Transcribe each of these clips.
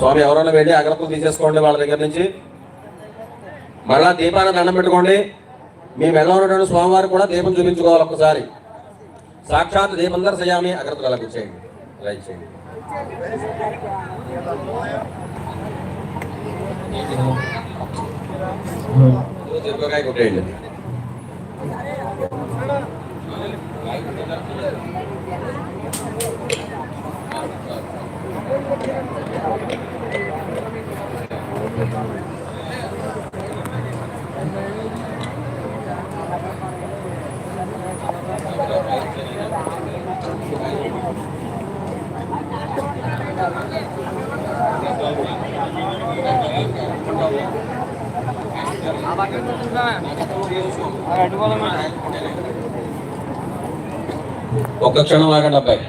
స్వామి ఎవరైనా వెళ్ళి అగ్రత్తులు తీసేసుకోండి వాళ్ళ దగ్గర నుంచి. మళ్ళా దీపాన్ని దండం పెట్టుకోండి. మీ మెల్ల ఉన్నటువంటి స్వామివారు కూడా దీపం చూపించుకోవాలి ఒక్కసారి. సాక్షాత్ దీపం సయామి అగ్రత్తులు అలా కూర్చేయండి ఇలా ఇచ్చేయండి కొట్టేయండి ఒక్క క్షణం ఆగండి అబ్బాయి.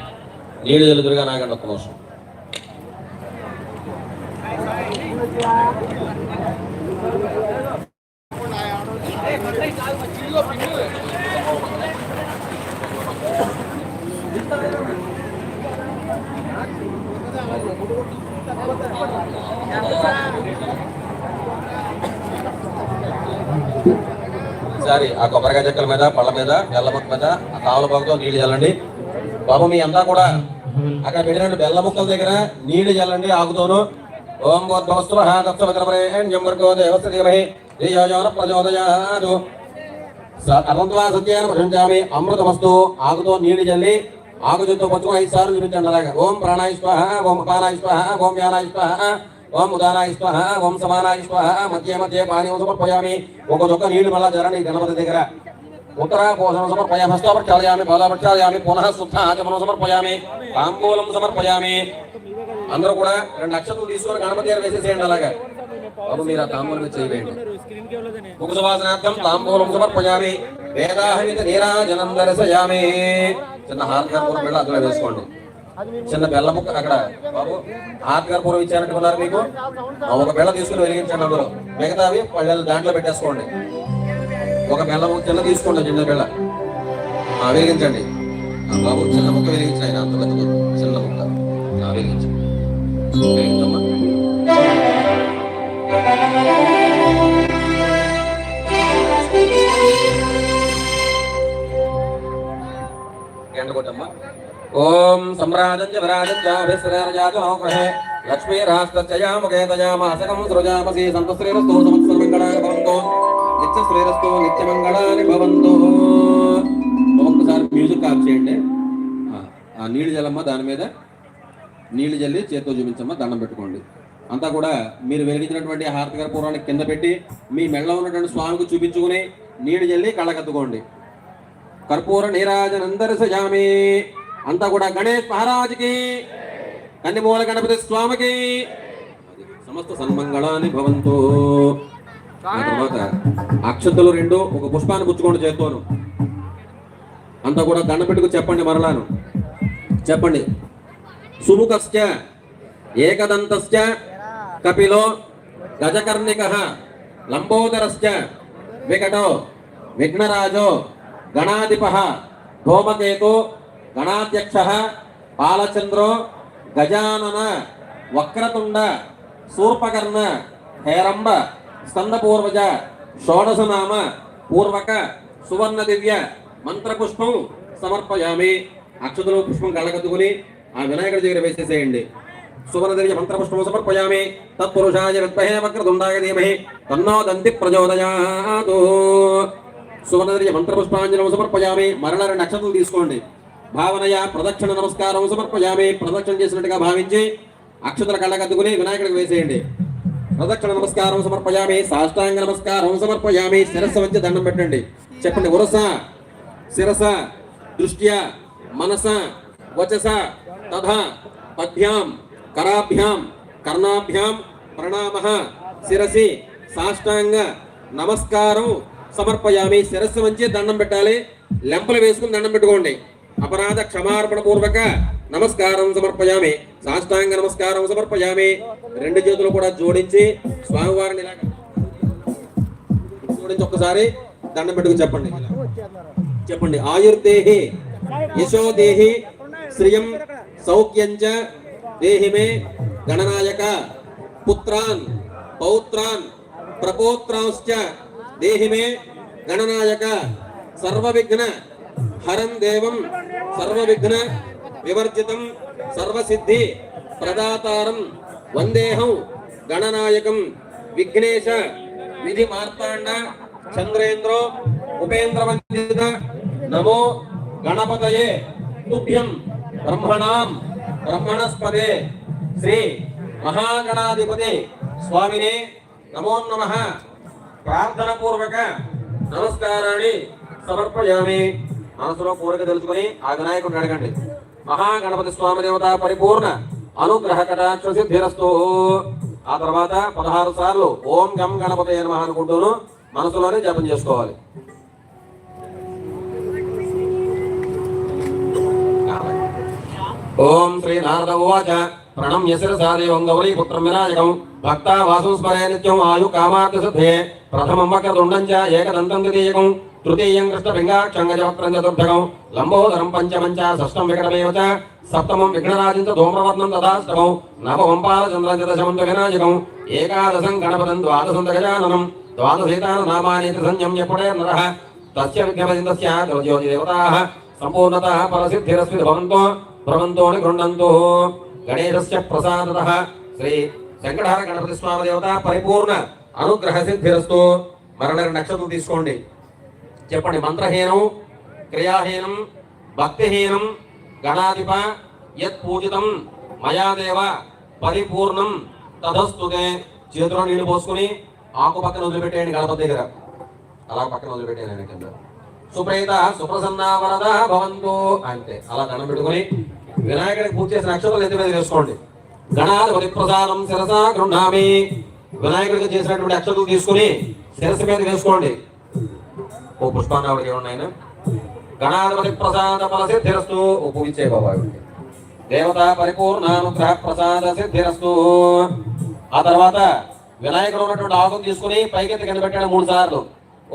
నీళ్ళు తెలుదురుగా నాగండి ఒక్క నిమిషం. ఈసారి ఆ కొబ్బరికాయ చెక్కల మీద పళ్ళ మీద బెల్లముక్క మీద ఆ కావుల బాగుతో నీళ్ళు చల్లండి. బాబు మీ అంతా కూడా అక్కడ పెట్టినట్టు బెల్ల ముక్కల దగ్గర నీళ్ళు చల్లండి ఆకుతోను. ఓం గోద్భవస్తు మహాదత్సవక్రమరేణ్యంవర్గో దేవస్య ధీమహి శ్రీయోజన ప్రచోదయాదు అనంతవా సత్యాన్ని ప్రశంసామి అమృతమస్తు. ఆకుతో నీళ్ళు జల్లి ఆకు చుట్టూ పచ్చుకుని ఐదు సార్లు చూపించండి అలాగా. ఓం ప్రాణాయ స్వాహ ఓం అపానాయ స్వాహ ఓం వ్యానాయ స్వాహ ఓం ఉదానాయ స్వాహ ఓం సమానాయ స్వాహ మధ్య మధ్య పానీయం సమర్పయామి. ఒక చొక్క నీళ్ళు మళ్ళా జరండి గణపతి దగ్గర. ఉత్తరా కోశం సమర్పయ హస్తపక్షాలయామి పాదపక్షాలయామి పునః శుద్ధ ఆచమనం సమర్పయామి తాంబూలం సమర్పయామి. అందరూ కూడా రెండు లక్షలు తీసుకొని గణపతి గారు వేసేసేయండి అలాగా. బాబు మీరు ఆ తాంబూలం చేయవేయండి. ముఖసువాసనార్థం తాంబూలం సమర్పయామి. వేదాహమిత నీరాజనం దర్శయామి. చిన్న హార్కర్పూరం వెళ్ళి అందులో వేసుకోండి. చిన్న బెల్ల ముక్క అక్కడ. బాబు హార్కర్పూరం ఇచ్చారంటున్నారు మీకు? ఆ ఒక బెల్ల తీసుకుని వెలిగించండి అందులో. మిగతావి పళ్ళెలు దాంట్లో పెట్టేసుకోండి. ఒక బెల్ల ముక్క చిన్న తీసుకోండి చిన్న బెల్ల. వెలిగించండి. బాబు చిన్న ముక్క వెలిగించండి. ఆయన అంత చిన్న ముక్క. వెలిగించండి. ఓం సమ్రాజం చ విరాజం సృజామసి సంత శ్రీరస్తు సంవత్సర భవంతు నిత్య శ్రీరస్తు నిత్య భవంతు. ఒక్కసారి మ్యూజిక్ ఆఫ్ చేయండి. ఆ నీళ్ళు జలమ్మ దాని మీద. నీళ్ళు జల్లి చేత్తో చూపించమ్మా దండం పెట్టుకోండి. అంతా కూడా మీరు వెలిగించినటువంటి హారతికర పూర్వాన్ని కింద పెట్టి మీ మెళ్ళ ఉన్నటువంటి స్వామికి చూపించుకుని నీళ్ళు జల్లి కళ్ళకత్తుకోండి. కర్పూర నీరాజనందరసయామి అంతా కూడా గణేష్ మహారాజుకి కన్నిమూల గణపతి స్వామికి. సమస్త సన్మంగళాన్ని భవంతు. తర్వాత అక్షతలు రెండు ఒక పుష్పాన్ని పుచ్చుకోండి చేత్తోను. అంతా కూడా దండ పెట్టుకు చెప్పండి మరలాను. చెప్పండి. సుముఖశ్చ ఏకదంతశ్చ కపిలో గజకర్ణిక లంబోదరశ్చ వికటో విఘ్నరాజో గణాధిప ధూమకేతు గణాధ్యక్ష పాలచంద్రో గజానన వక్రతుండ శూర్పకర్ణ హేరంబ స్కందపూర్వజ షోడశనామ పూర్వక సువర్ణ దివ్య మంత్రపుష్పం సమర్పయామి అక్షతలు పుష్పం కళ్ళకద్దుకుని ఆ వినాయకుడి దగ్గర వేసేసేయండి. సువర్ణ దివ్య మంత్రపుష్పం సమర్పయామి తత్పురుషాయ విద్మహే వక్రతుండాయ ధీమహి. తన్నో దంతి ప్రచోదయాతు. సువర్ణదర్య మంత్రపుష్పాంజనం సమర్పయామి మరణ రెండు నక్షత్రాలు తీసుకోండి. భావనయ ప్రదక్షిణ నమస్కారం సమర్పయామి ప్రదక్షిణ చేసినట్టుగా భావించి అక్షతల కళ్ళకద్దుకుని వినాయకుడికి వేసేయండి. ప్రదక్షిణ నమస్కారం సమర్పయామి సాష్టాంగ నమస్కారం సమర్పయామి శిరస్సు వచ్చి దండం పెట్టండి. చెప్పండి ఉరస శిరస దృష్ట్యా మనస వచస తథా పద్భ్యాం కరాభ్యాం కర్ణాభ్యాం ప్రణామ శిరసి సాష్టాంగ నమస్కారం సమర్పయామి. శిరస్సు వంచి దండం పెట్టాలి. లెంపలు వేసుకుని దండం పెట్టుకోండి. అపరాధ క్షమార్పణ పూర్వక నమస్కారం సమర్పయామి. సాష్టాంగ నమస్కారం సమర్పయామి. రెండు చేతులు కూడా జోడించి స్వామివారిని ఇలాగ జోడించి ఒక్కసారి దండం పెట్టుకుని చెప్పండి. చెప్పండి. ఆయుర్దేహి యశోదేహి శ్రియం సౌఖ్యంచ దేహిమే గణనాయక పుత్రాన్ పౌత్రాన్ ప్రపోత్రాంశ్చ దేహిమే గణనాయక సర్వవిఘ్న హరం దేవం సర్వవిఘ్న వివర్జితం సర్వసిద్ధి ప్రదాతారం వందేహం గణనాయకం విఘ్నేశ విధి మార్తాండ చంద్రేంద్రో ఉపేంద్రవందిత నమో గణపతయే తుభ్యం బ్రహ్మణాం బ్రహ్మణస్పదే శ్రీ మహాగణాధిపతి స్వామిని నమో నమ. ప్రార్థనపూర్వక నమస్కారాన్ని సమర్పయామి. మనసులో కోరిక తెలుసుకొని ఆ వినాయకుడిని అడగండి. మహాగణపతి స్వామి దేవత పరిపూర్ణ అనుగ్రహ కటాక్ష సిద్ధిరస్తు. ఆ తర్వాత పదహారు సార్లు ఓం గం గణపతి నమః అనుకుంటూను మనసులోనే జపం చేసుకోవాలి. ఓం శ్రీ నారద ఉవాచ. ప్రణమ్య శిరసాదేవం గౌరీ పుత్రం వినాయకం. భక్తా వాసం స్మరే నిత్యం ఆయు కామార్థ సిద్ధే ప్రథమం వక్రతుండం చ ఏకదంతం ద్వితీయకం. తృతీయం కృష్ణపింగాక్షం గజవక్రం చతుర్థకం. లంబోదరం పంచమం చ షష్టం వికటమేవ చ. సప్తమం విఘ్నరాజం చ ధూమ్రవర్ణం తదాష్టమం. నవమం పాలచంద్రం చ దశమం చ వినాయకం. ఏకాదశం గణపదం ద్వాదశం చ గజాననం. ద్వాదశేతాన నామాని సంయం ఎప్పుడే నరః. తస్య విఘ్నపతిందస్య జ్యోతి దేవతాః సంపూర్ణతః పరసిద్ధిరస్మి భవంతో భ్రమంతో గృహంతో గణేశస్య ప్రసాదతః. శ్రీ వెంకటహర గణపతి స్వామి దేవత పరిపూర్ణ అనుగ్రహ సిద్ధిరస్తు. మరణ నక్షత్రం తీసుకోండి. చెప్పండి మంత్రహీనం క్రియాహీనం భక్తిహీనం గణాధిప యత్ పూజితం మయాదేవ పరిపూర్ణం తదస్తుతే. చేతిలో నీళ్ళు పోసుకుని ఆకు పక్కన వదిలిపెట్టేయండి గణపతి దగ్గర. అలా పక్కన వదిలిపెట్టేయండి కింద. సుప్రీత సుప్రసన్న వరద భవంతు అంతే అలా దండం పెట్టుకుని వినాయకుడికి పూజ చేసిన అక్షతలు ఎత్తి మీద వేసుకోండి. గణాధిపతి ప్రసాదం శిరస గృహామి వినాయకుడికి చేసినటువంటి అక్షతలు తీసుకుని శిరస్సు మీద వేసుకోండి. ఓ పుష్పాండావుడికి ఏమన్నాయన గణాధిపతి ప్రసాద ఫల సిద్ధిరస్తు. ఓ పూజించే బాబా దేవత పరిపూర్ణానుగ్రహ ప్రసాద సిద్ధిరస్తు. ఆ తర్వాత వినాయకుడు ఉన్నటువంటి ఆకును తీసుకుని పైకెత్తి కింద పెట్టాడు మూడు సార్లు.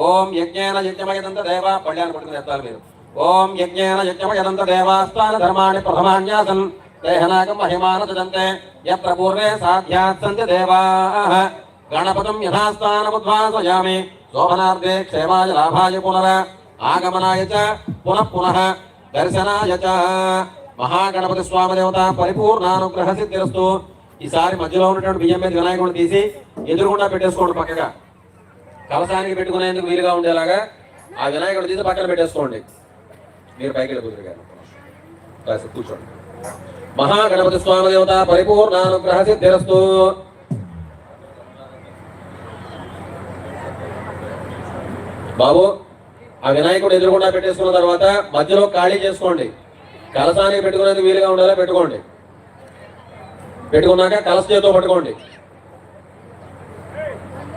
ఓం యజ్ఞేన యజ్ఞమయదంత దేవ పళ్ళాన్ని పట్టుకుని ఎత్తాలి మీరు. ఓం యజ్ఞేన యజ్ఞమయదంత దేవాస్థాన ధర్మాన్ని ప్రథమాన్యాసన్ దేహనాగం మహిమాన తదంతే ఎత్ర పూర్వే సాధ్యాత్సంతి సంతి దేవాః. గణపతం యథాస్థానముద్వాసయామి శోభనార్థే క్షేమాయ లాభాయ పునర. ఆగమనాయ చ పునః పునః దర్శనాయ చ. మహాగణపతి స్వామి దేవత పరిపూర్ణానుగ్రహ సిద్ధిరస్తు. ఈసారి మధ్యలో ఉన్నటువంటి బియ్యం మీద వినాయకుడిని తీసి ఎదురుగుండా పెట్టేసుకోండి పక్కగా. కలసానికి పెట్టుకునేందుకు వీలుగా ఉండేలాగా ఆ వినాయకుడు తీసి పక్కన పెట్టేసుకోండి. మీరు పైకి వెళ్ళిపోతారు గారు. కూర్చోండి. మహాగణపతి స్వామి దేవత పరిపూర్ణానుగ్రహ సిద్ధిరస్తు. బాబు ఆ వినాయకుడు ఎదురుకుండా పెట్టేసుకున్న తర్వాత మధ్యలో ఖాళీ చేసుకోండి. కలసానికి పెట్టుకునేందుకు వీలుగా ఉండేలా పెట్టుకోండి. పెట్టుకున్నాక కలస చేతో పట్టుకోండి.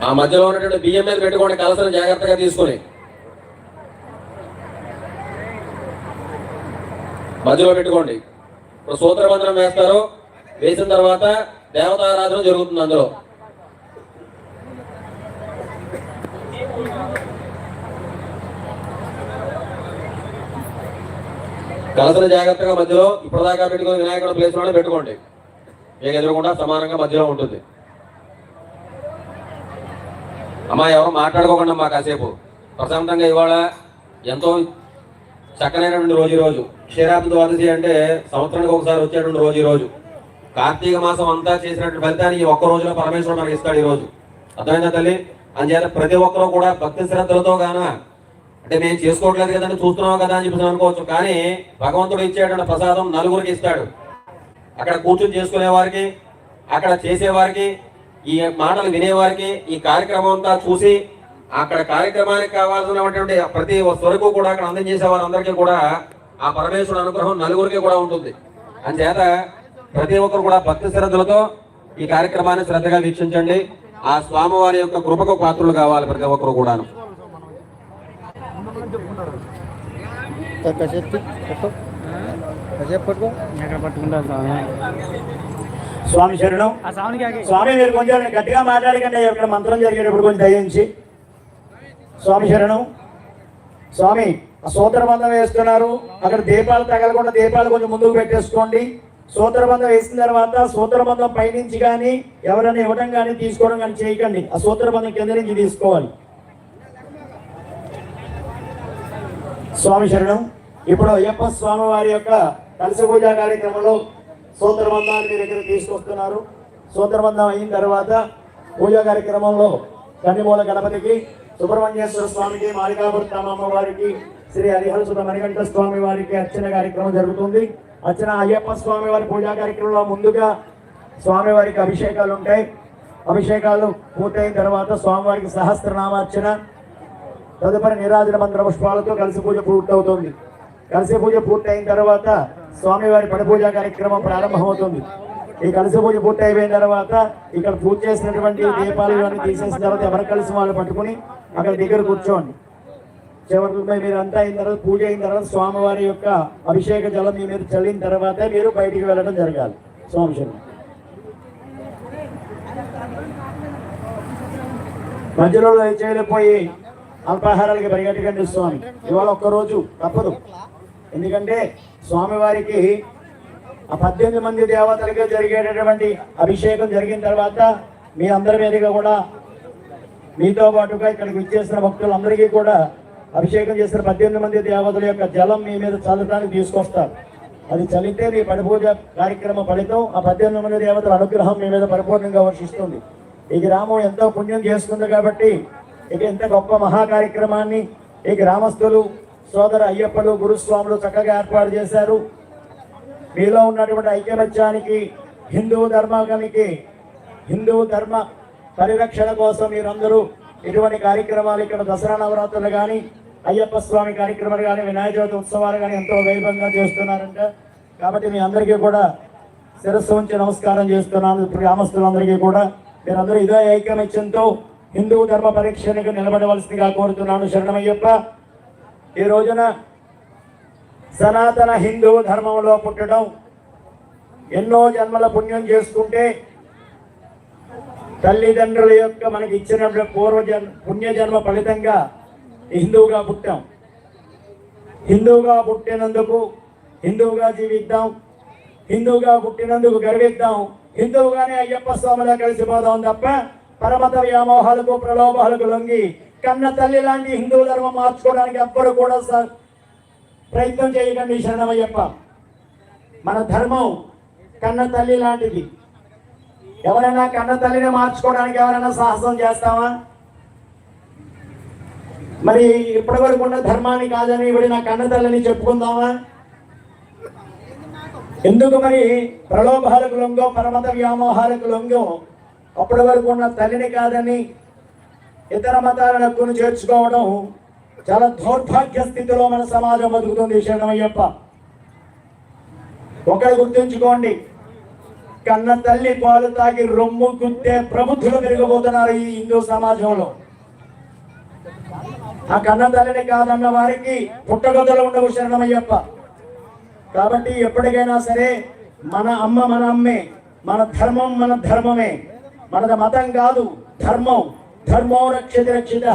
ఆ మధ్యలో ఉన్నటువంటి బియ్యం మీద పెట్టుకోండి కలసలు జాగ్రత్తగా తీసుకుని. మధ్యలో పెట్టుకోండి. ఇప్పుడు సూత్రబంధనం వేస్తారు. వేసిన తర్వాత దేవతారాధన జరుగుతుంది అందులో. కలసలు జాగ్రత్తగా మధ్యలో ఇప్పటిదాకా పెట్టుకుని వినాయకుడు ప్లేస్లోనే పెట్టుకోండి. మీకు ఎదురకుండా సమానంగా మధ్యలో ఉంటుంది. అమ్మా ఎవరు మాట్లాడుకోకుండా మా కాసేపు. ప్రశాంతంగా ఇవాళ ఎంతో చక్కనైనటువంటి రోజు రోజు క్షీరాబ్ది ద్వాదశి అంటే సంవత్సరానికి ఒకసారి వచ్చేటువంటి రోజు రోజు కార్తీక మాసం అంతా చేసినటువంటి ఫలితాన్ని ఒక్క రోజులో పరమేశ్వరుడు మనకి ఇస్తాడు ఈ రోజు అర్థమైందా తల్లి? అందుచేత ప్రతి ఒక్కరూ కూడా భక్తి శ్రద్ధలతో గాన అంటే మేము చేసుకోవట్లేదు కదండి చూస్తున్నాం కదా అని చెప్పి అనుకోవచ్చు. కానీ భగవంతుడు ఇచ్చేటువంటి ప్రసాదం నలుగురికి ఇస్తాడు. అక్కడ కూర్చొని చేసుకునే వారికి అక్కడ చేసేవారికి ఈ మాటలు వినేవారికి ఈ కార్యక్రమం అంతా చూసి అక్కడ కార్యక్రమానికి కావాల్సినటువంటి ప్రతి వరకు కూడా అక్కడ అందజేసే వారందరికీ కూడా ఆ పరమేశ్వరుడు అనుగ్రహం నలుగురికి కూడా ఉంటుంది అంచేత ప్రతి ఒక్కరు కూడా భక్తి శ్రద్ధలతో ఈ కార్యక్రమాన్ని శ్రద్ధగా వీక్షించండి ఆ స్వామివారి యొక్క కృపకు పాత్రలు కావాలి ప్రతి ఒక్కరు కూడాను పట్టుకుంటారు స్వామి శరణం. స్వామి మీరు కొంచెం గట్టిగా మాట్లాడకండి. ఇక్కడ మంత్రం జరిగేటప్పుడు కొంచెం దయించి. స్వామి శరణం. స్వామి ఆ సూత్ర బంధం వేస్తున్నారు. అక్కడ దీపాలు తగలకుండా దీపాలు కొంచెం ముందుకు పెట్టేసుకోండి. సూత్రబంధం వేసిన తర్వాత సూత్రబంధం పైనుంచి కానీ ఎవరైనా ఇవ్వడం కానీ తీసుకోవడం కానీ చేయకండి. ఆ సూత్రబంధం కింద నుంచి తీసుకోవాలి. స్వామి శరణం. ఇప్పుడు అయ్యప్ప స్వామి వారి యొక్క కలశ పూజ కార్యక్రమంలో సోదరబంధాన్ని మీ దగ్గర తీసుకొస్తున్నారు. సోదరబంధం అయిన తర్వాత పూజా కార్యక్రమంలో కన్నిమూల గణపతికి సుబ్రహ్మణ్యేశ్వర స్వామికి మాలికాపురం అమ్మవారికి శ్రీ హరిహరసుత మణికంఠ స్వామి వారికి అర్చన కార్యక్రమం జరుగుతుంది. అర్చన అయ్యప్ప స్వామి వారి పూజా కార్యక్రమంలో ముందుగా స్వామివారికి అభిషేకాలు ఉంటాయి. అభిషేకాలు పూర్తయిన తర్వాత స్వామివారికి సహస్రనామార్చన తదుపరి నిరాజన మంత్ర పుష్పాలతో కలిసి పూజ పూర్తవుతుంది. కలిసి పూజ పూర్తయిన తర్వాత స్వామివారి పడపూజ కార్యక్రమం ప్రారంభమవుతుంది. ఈ కలిసి పూజ పూర్తి అయిపోయిన తర్వాత ఇక్కడ పూజ చేసినటువంటి దీపాలు ఇవన్నీ తీసేసిన తర్వాత ఎవరు కలిసి వాళ్ళు పట్టుకుని అక్కడ దగ్గర కూర్చోండి. చివరికి మీరు అంతా అయిన తర్వాత పూజ అయిన తర్వాత స్వామివారి యొక్క అభిషేక జలం మీ మీద చల్లిన తర్వాత మీరు బయటికి వెళ్ళడం జరగాలి. స్వామి శరణం. మధ్యలో చేయలేకపోయి అల్పాహారాలకి పరిగెట్టకండి స్వామి. ఇవాళ ఒక్కరోజు తప్పదు. ఎందుకంటే స్వామివారికి ఆ పద్దెనిమిది మంది దేవతలకి జరిగేటటువంటి అభిషేకం జరిగిన తర్వాత మీ అందరి మీదుగా కూడా మీతో పాటుగా ఇక్కడికి విచ్చేసిన భక్తులందరికీ కూడా అభిషేకం చేసిన పద్దెనిమిది మంది దేవతల యొక్క జలం మీ మీద చల్లటానికి తీసుకొస్తారు. అది చల్లితే మీ పడిపూజ కార్యక్రమ ఫలితం ఆ పద్దెనిమిది మంది దేవతల అనుగ్రహం మీ మీద పరిపూర్ణంగా వర్షిస్తుంది. ఈ గ్రామం ఎంతో పుణ్యం చేస్తుంది కాబట్టి ఇక ఎంత గొప్ప మహా కార్యక్రమాన్ని ఈ గ్రామస్తులు సోదర అయ్యప్పలు గురుస్వాములు చక్కగా ఏర్పాటు చేశారు. మీలో ఉన్నటువంటి ఐక్యమత్యానికి హిందూ ధర్మానికి హిందూ ధర్మ పరిరక్షణ కోసం మీరందరూ ఇటువంటి కార్యక్రమాలు ఇక్కడ దసరా నవరాత్రులు కానీ అయ్యప్ప స్వామి కార్యక్రమాలు కానీ వినాయక చవితి ఉత్సవాలు కానీ ఎంతో వైభవంగా చేస్తున్నారంట. కాబట్టి మీ అందరికీ కూడా శిరస్సు ఉంచి నమస్కారం చేస్తున్నాను. గ్రామస్తులందరికీ కూడా మీరందరూ ఇదే ఐకమత్యంతో హిందూ ధర్మ పరీక్షణకు నిలబడవలసిందిగా కోరుతున్నాను. శరణమయ్యప్ప ఈ రోజున సనాతన హిందూ ధర్మంలో పుట్టడం ఎన్నో జన్మల పుణ్యం చేసుకుంటే తల్లిదండ్రుల యొక్క మనకి ఇచ్చిన పూర్వజన్ పుణ్యజన్మ ఫలితంగా హిందువుగా పుట్టాం. హిందువుగా పుట్టినందుకు హిందువుగా జీవిద్దాం. హిందువుగా పుట్టినందుకు గర్విద్దాం. హిందువుగానే అయ్యప్ప స్వామిలా కలిసిపోదాం తప్ప పరమత వ్యామోహాలకు ప్రలోభాలకు లొంగి కన్న తల్లి లాంటి హిందూ ధర్మం మార్చుకోవడానికి ఎవ్వరు కూడా సార్ ప్రయత్నం చేయకండి శరణమయ్యప్ప. మన ధర్మం కన్న తల్లి లాంటిది. ఎవరైనా కన్న తల్లిని మార్చుకోవడానికి ఎవరైనా సాహసం చేస్తామా మరి ఇప్పటి వరకు ఉన్న ధర్మాన్ని కాదని ఇప్పుడు నా కన్న తల్లిని చెప్పుకుందామా? ఎందుకు మరి ప్రలోభాలకు లొంగో పరమత వ్యామోహాలకు లొంగో? అప్పటి వరకు ఉన్న తల్లిని కాదని ఇతర మతాలను హక్కును చేర్చుకోవడం చాలా దౌర్భాగ్య స్థితిలో మన సమాజం బతుకుతుంది శరణమయ్యప్ప. ఒకరు గుర్తుంచుకోండి కన్న తల్లి పాలు తాగి రొమ్ము గుద్దే ప్రబుద్ధులు పెరిగిపోతున్నారు ఈ హిందూ సమాజంలో. ఆ కన్న తల్లిని కాదన్న వారికి పుట్టగొద్దలు ఉండవు శరణమయ్యప్ప. కాబట్టి ఎప్పటికైనా సరే మన అమ్మ మన అమ్మే మన ధర్మం మన ధర్మమే. మనది మతం కాదు ధర్మం. ధర్మో రక్షతి రక్షిత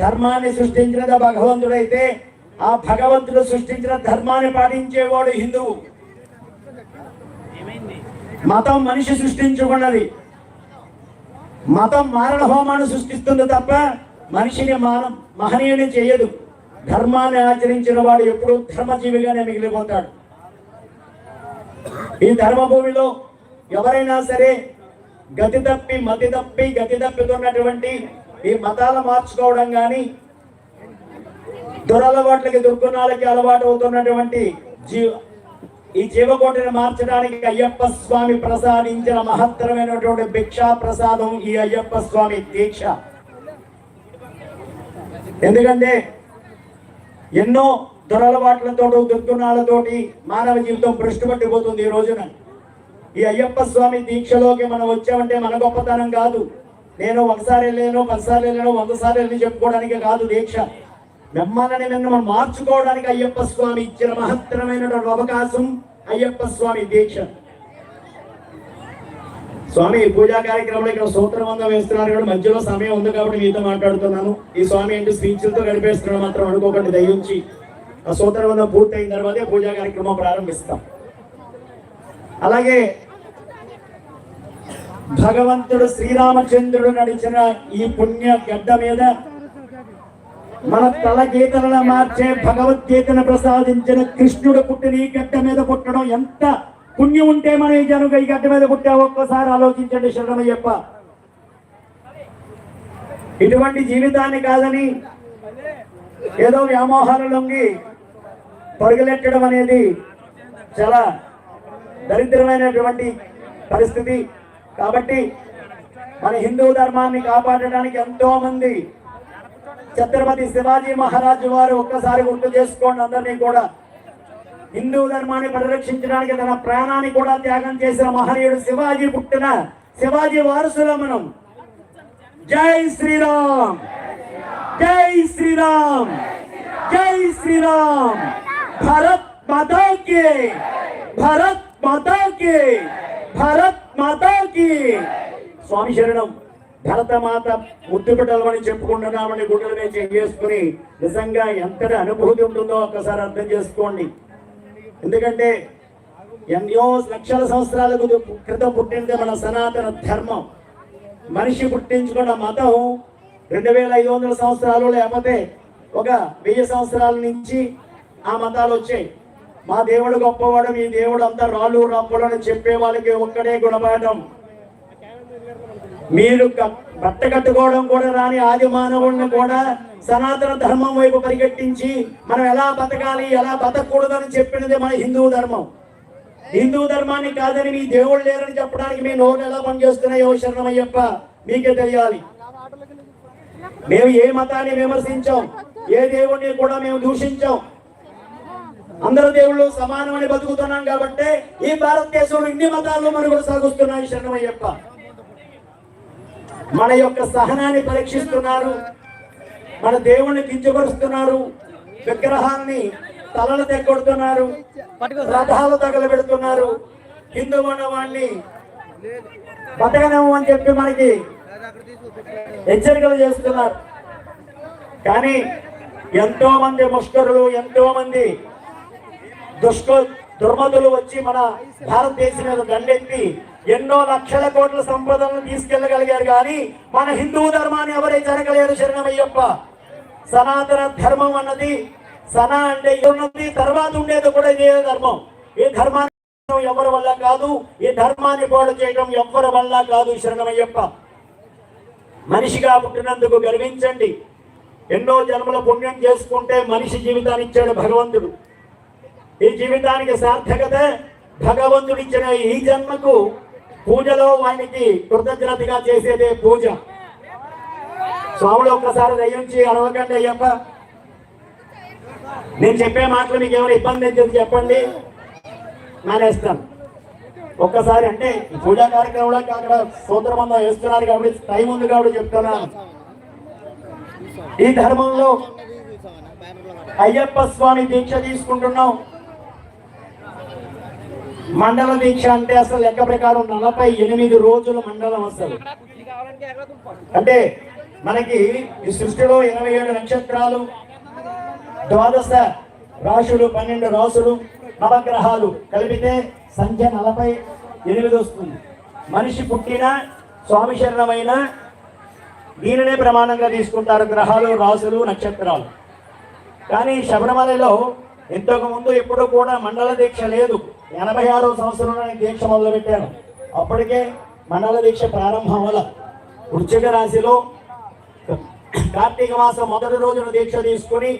ధర్మాన్ని సృష్టించినది భగవంతుడైతే ఆ భగవంతుడు సృష్టించిన ధర్మాన్ని పాటించేవాడు హిందువు మతం మనిషి సృష్టించుకున్నది. మతం మారణ హోమాన్ని సృష్టిస్తుంది తప్ప మనిషిని మానం మహనీయుని చేయదు. ధర్మాన్ని ఆచరించిన వాడు ఎప్పుడు ధర్మజీవిగానే మిగిలిపోతాడు. ఈ ధర్మభూమిలో ఎవరైనా సరే గతి తప్పి మతి తప్పి గతి తప్పుతున్నటువంటి ఈ మతాలు మార్చుకోవడం కానీ దురలవాట్లకి దుర్గుణాలకి అలవాటు అవుతున్నటువంటి జీవ ఈ జీవకోటిని మార్చడానికి అయ్యప్ప స్వామి ప్రసాదించిన మహత్తరమైనటువంటి భిక్షా ప్రసాదం ఈ అయ్యప్ప స్వామి దీక్ష. ఎందుకంటే ఎన్నో దురలవాట్లతో దుర్గుణాలతోటి మానవ జీవితం భ్రష్టుపట్టిపోతుంది ఈ రోజున. ఈ అయ్యప్ప స్వామి దీక్షలోకి మనం వచ్చామంటే మన గొప్పతనం కాదు. నేను ఒకసారి వెళ్ళాను పదిసార్లు వెళ్ళాను వంద సార్లు వెళ్ళి చెప్పుకోవడానికి కాదు దీక్ష. మిమ్మల్ని నిన్ను మనం మార్చుకోవడానికి అయ్యప్ప స్వామి ఇచ్చిన మహత్తరమైనటువంటి అవకాశం అయ్యప్ప స్వామి దీక్ష. స్వామి పూజా కార్యక్రమంలో ఇక్కడ సూత్రమందం వేస్తున్నారు కూడా మధ్యలో సమయం ఉంది కాబట్టి మీతో మాట్లాడుతున్నాను. ఈ స్వామి ఏంటి స్పీచ్లతో గడిపేస్తున్నాడు మాత్రం అనుకోకండి దయించి. ఆ సూత్రమందం పూర్తయిన తర్వాతే పూజా కార్యక్రమం ప్రారంభిస్తాం. అలాగే భగవంతుడు శ్రీరామచంద్రుడు నడిచిన ఈ పుణ్య గడ్డ మీద మన తల గీతలను మార్చే భగవద్గీతను ప్రసాదించిన కృష్ణుడు పుట్టిన ఈ గడ్డ మీద పుట్టడం ఎంత పుణ్యం ఉంటే మనం ఈ జనుగ ఈ గడ్డ మీద పుట్టా ఒక్కసారి ఆలోచించండి శరణయ్యప్ప ఇటువంటి జీవితాన్ని కాదని ఏదో వ్యామోహాలు లొంగి పరుగులెట్టడం అనేది చాలా దరిద్రమైనటువంటి పరిస్థితి. కాబట్టి మన హిందూ ధర్మాన్ని కాపాడడానికి ఎంతో మంది ఛత్రపతి శివాజీ మహారాజు వారు ఒక్కసారి గుర్తు చేసుకోండి అందరినీ కూడా. హిందూ ధర్మాన్ని పరిరక్షించడానికి తన ప్రాణాన్ని కూడా త్యాగం చేసిన మహనీయుడు శివాజీ పుట్టిన శివాజీ వారసుల మనం జై శ్రీరామ్! జై శ్రీరామ్! జై శ్రీరామ్! భరత్ మాతా భరత్ భారత్ మాతా మాతా స్వామి శరణం భరతమాత ముద్దు చెప్పుకుంటున్నామని గుడ్డల మీద చేసుకుని నిజంగా ఎంతటి అనుభూతి ఉంటుందో ఒక్కసారి అర్థం చేసుకోండి. ఎందుకంటే ఎన్నో లక్షల సంవత్సరాల క్రితం పుట్టింది మన సనాతన ధర్మం. మనిషి పుట్టించుకున్న మతం రెండు వేల ఐదు వందల సంవత్సరాలు లేకపోతే ఒక వెయ్యి సంవత్సరాల నుంచి ఆ మతాలు వచ్చాయి. మా దేవుడు గొప్పవాడు మీ దేవుడు అంతా రాళ్ళు రప్పులను అని చెప్పే వాళ్ళకి ఒక్కడే గుణపాఠం. మీరు బట్ట కట్టుకోవడం కూడా రాని ఆది మానవుడిని కూడా సనాతన ధర్మం వైపు పరిగెట్టించి మనం ఎలా బతకాలి ఎలా బతకూడదని చెప్పినది మన హిందూ ధర్మం. హిందూ ధర్మాన్ని కాదని మీ దేవుడు లేరని చెప్పడానికి మీ నోరు ఎలా పనిచేస్తున్నాయో శరణమయ్యప్ప మీకే తెలియాలి. మేము ఏ మతాన్ని విమర్శించాం ఏ దేవుణ్ణి కూడా మేము దూషించాం. అందరు దేవుళ్ళు సమానమని బతుకుతున్నాం కాబట్టి ఈ భారతదేశంలో ఇన్ని మతాల్లో మనుగడ సాగుస్తున్నాయి శరణమయ్యప్ప. మన యొక్క సహనాన్ని పరీక్షిస్తున్నారు మన దేవుణ్ణి కించపరుస్తున్నారు విగ్రహాన్ని తలలు తెగొడుతున్నారు రథాలు తగలబెడుతున్నారు. హిందూ వాణ్ణి బతకనేమో అని చెప్పి మనకి హెచ్చరికలు చేస్తున్నారు. కానీ ఎంతో మంది ముష్కరులు ఎంతో మంది దుష్ట దుర్మతులు వచ్చి మన భారతదేశం మీద దండెత్తి ఎన్నో లక్షల కోట్ల సంపదలను తీసుకెళ్ళగలిగారు కానీ మన హిందూ ధర్మాన్ని ఎవరే జరగలేరు శరణమయ్యప్ప. సనాతన ధర్మం అన్నది సనా అంటే ఉన్నది తర్వాత ఉండేది కూడా ఇదే ధర్మం. ఈ ధర్మాన్ని ఎవరి వల్ల కాదు ఈ ధర్మాన్ని పాడు చేయడం ఎవరి వల్ల కాదు శరణమయ్యప్ప. మనిషిగా పుట్టినందుకు గర్వించండి. ఎన్నో జన్మల పుణ్యం చేసుకుంటే మనిషి జీవితాన్ని ఇచ్చాడు భగవంతుడు. ఈ జీవితానికి సార్థకత భగవంతుడు ఇచ్చిన ఈ జన్మకు పూజలో ఆయనకి కృతజ్ఞతగా చేసేదే పూజ. స్వాములు ఒక్కసారి దయించి అడవకండి అయ్యప్ప. నేను చెప్పే మాటలు మీకు ఏమైనా ఇబ్బంది అయితే చెప్పండి. మానేస్తాను. ఒక్కసారి అంటే పూజా కార్యక్రమంలో అక్కడ సూత్రబంధం వేస్తున్నారు కాబట్టి టైం ఉంది కాబట్టి చెప్తున్నాను. ఈ ధర్మంలో అయ్యప్ప స్వామి దీక్ష తీసుకుంటున్నాం. మండల దీక్ష అంటే అసలు లెక్క ప్రకారం నలభై ఎనిమిది రోజుల మండలం అసలు. అంటే మనకి ఈ సృష్టిలో ఇరవై ఏడు నక్షత్రాలు ద్వాదశ రాశులు పన్నెండు రాసులు నవగ్రహాలు కలిపితే సంఖ్య నలభై ఎనిమిది వస్తుంది. మనిషి పుట్టిన స్వామి శరణమైన దీనినే ప్రమాణంగా తీసుకుంటారు గ్రహాలు రాసులు నక్షత్రాలు. కానీ శబరిమలలో ఇంతకు ముందు ఎప్పుడు కూడా మండల దీక్ష లేదు. ఎనభై ఆరో సంవత్సరంలో నేను దీక్ష మొదలుపెట్టాను. అప్పటికే మండల దీక్ష ప్రారంభం వల్ల వృశ్చిక రాశిలో కార్తీక మాసం మొదటి రోజున దీక్ష తీసుకుని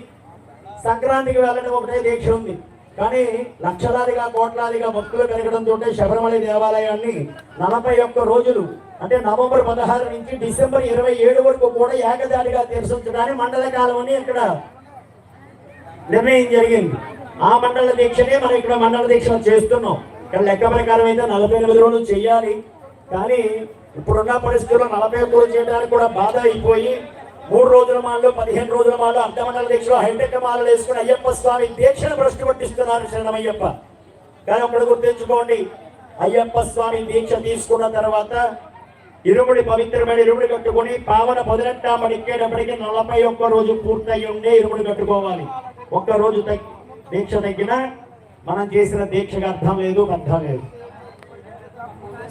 సంక్రాంతికి వెళ్ళడం ఒకటే దీక్ష ఉంది. కానీ లక్షలాదిగా కోట్లాదిగా భక్తులు పెరగడంతో శబరిమల దేవాలయాన్ని నలభై ఒక్క రోజులు అంటే నవంబర్ పదహారు నుంచి డిసెంబర్ ఇరవై ఏడు వరకు కూడా ఏకదాటిగా దర్శించడానికి మండల కాలం అని ఇక్కడ నిర్ణయం జరిగింది. ఆ మండల దీక్షనే మనం ఇక్కడ మండల దీక్షలు చేస్తున్నాం. ఇక్కడ లెక్క ప్రకారం అయితే నలభై ఎనిమిది రోజులు చేయాలి. కానీ ఇప్పుడున్న పరిస్థితుల్లో నలభై ఒక్క రోజులు చేయడానికి కూడా బాధ అయిపోయి మూడు రోజుల మాలు పదిహేను రోజుల మాలు అర్ధమండల దీక్షలో హైటెక్ మాలలు వేసుకుని అయ్యప్ప స్వామి దీక్షను భ్రష్టు పట్టిస్తున్నారు శరణమయ్యప్ప. కానీ ఒకటి గుర్తుంచుకోండి అయ్యప్ప స్వామి దీక్ష తీసుకున్న తర్వాత ఇరుముడి పవిత్రమైన ఇరుముడి కట్టుకుని పావన పదినెట్టామడి ఎక్కేటప్పటికి నలభై ఒక్క రోజు పూర్తయి ఉండే ఇరుముడి కట్టుకోవాలి. ఒక్క రోజు తగ్గి దీక్ష తగ్గిన మనం చేసిన దీక్షకు అర్థం లేదు అర్థం లేదు.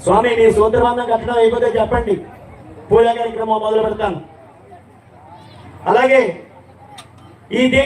స్వామి నీ సూత్రబంధం కట్టడం అయిపోతే చెప్పండి. పూజా కార్యక్రమం మొదలు పెడతాను. అలాగే ఈ దీక్ష